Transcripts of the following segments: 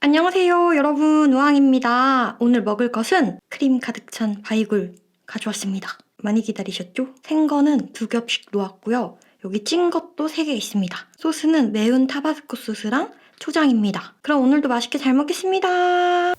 안녕하세요 여러분 우왕입니다. 오늘 먹을 것은 크림 가득 찬 바이굴 가져왔습니다. 많이 기다리셨죠? 생거는 두 겹씩 놓았고요. 여기 찐 것도 세개 있습니다. 소스는 매운 타바스코 소스랑 초장입니다. 그럼 오늘도 맛있게 잘 먹겠습니다.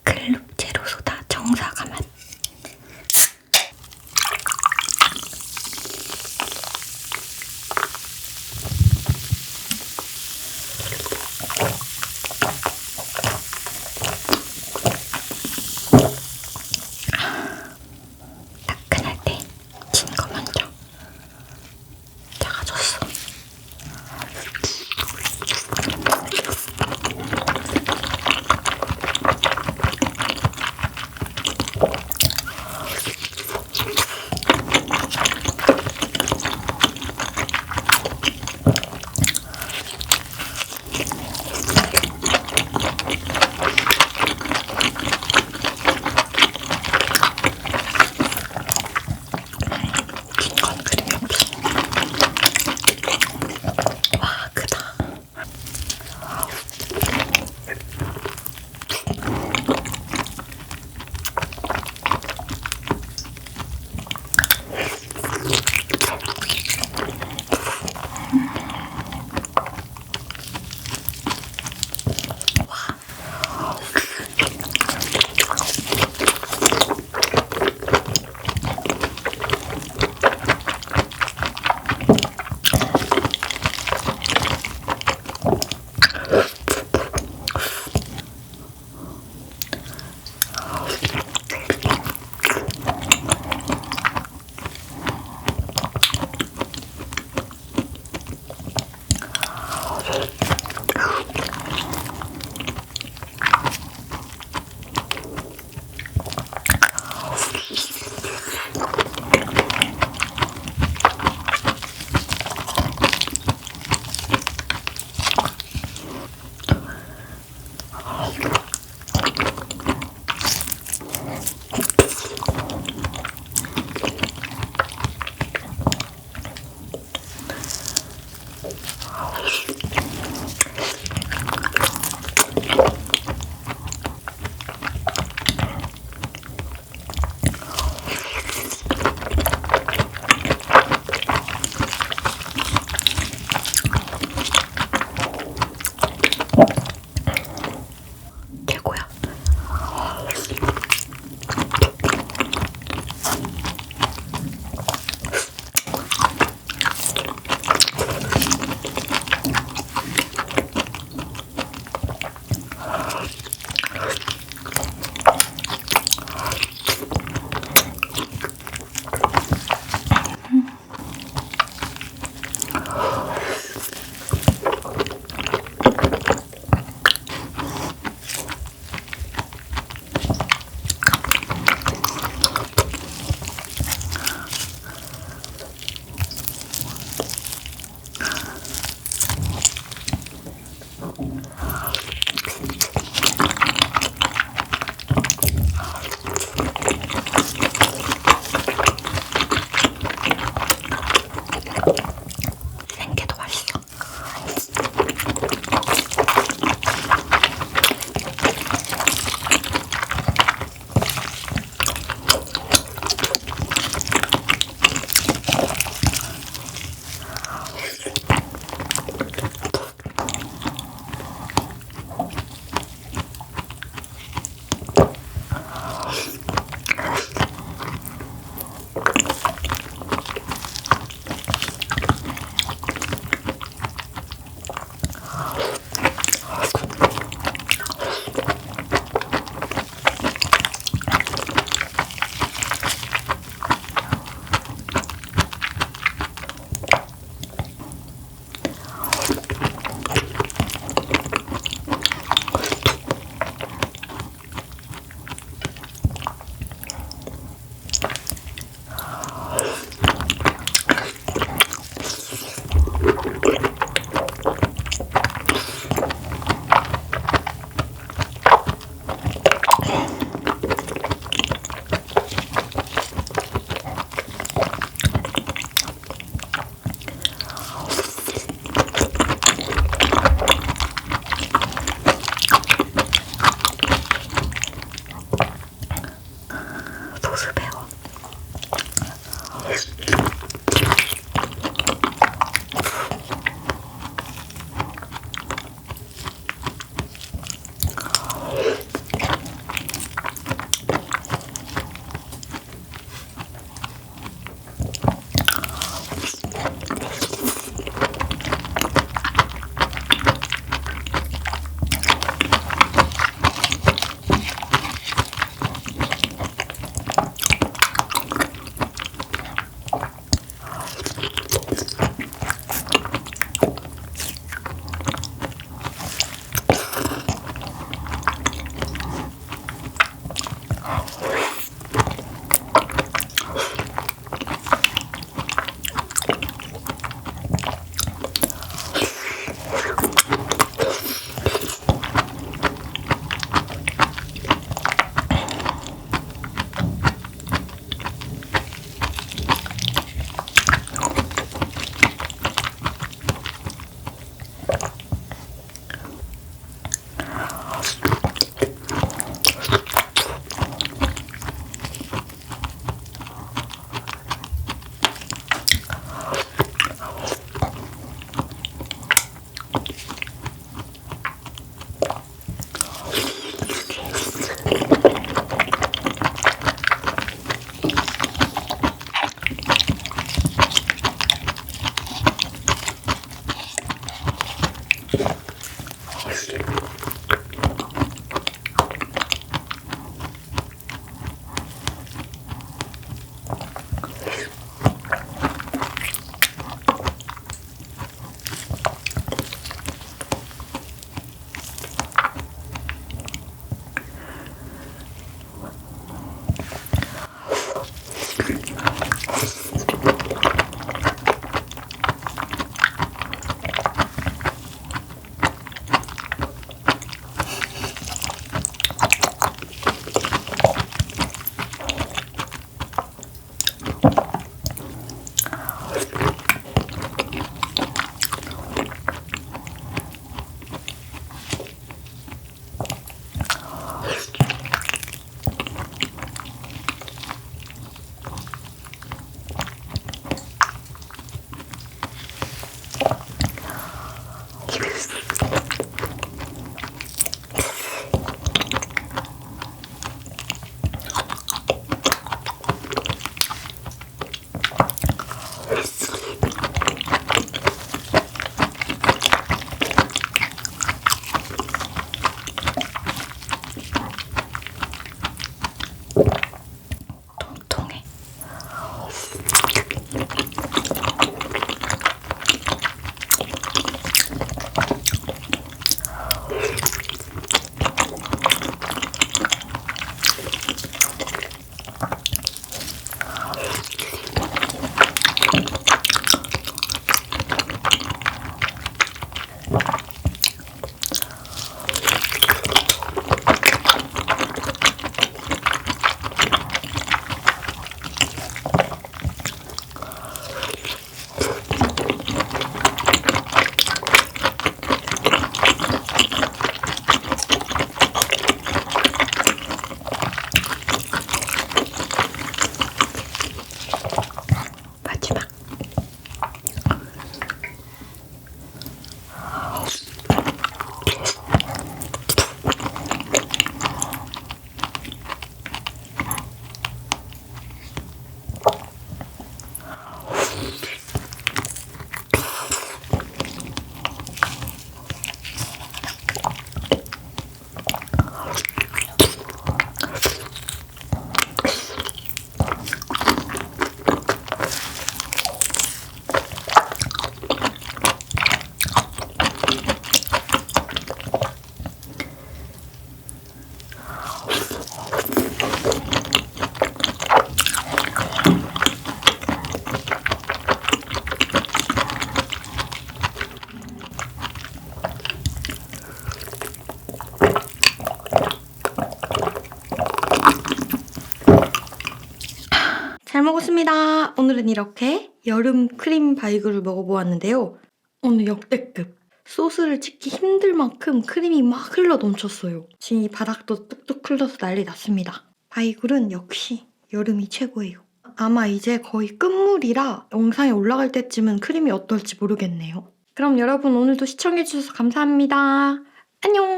오늘은 이렇게 여름 크림 바이글을 먹어보았는데요. 오늘 역대급. 소스를 찍기 힘들 만큼 크림이 막 흘러 넘쳤어요. 지금 이 바닥도 뚝뚝 흘러서 난리 났습니다. 바이글은 역시 여름이 최고예요. 아마 이제 거의 끝물이라 영상에 올라갈 때쯤은 크림이 어떨지 모르겠네요. 그럼 여러분 오늘도 시청해주셔서 감사합니다. 안녕!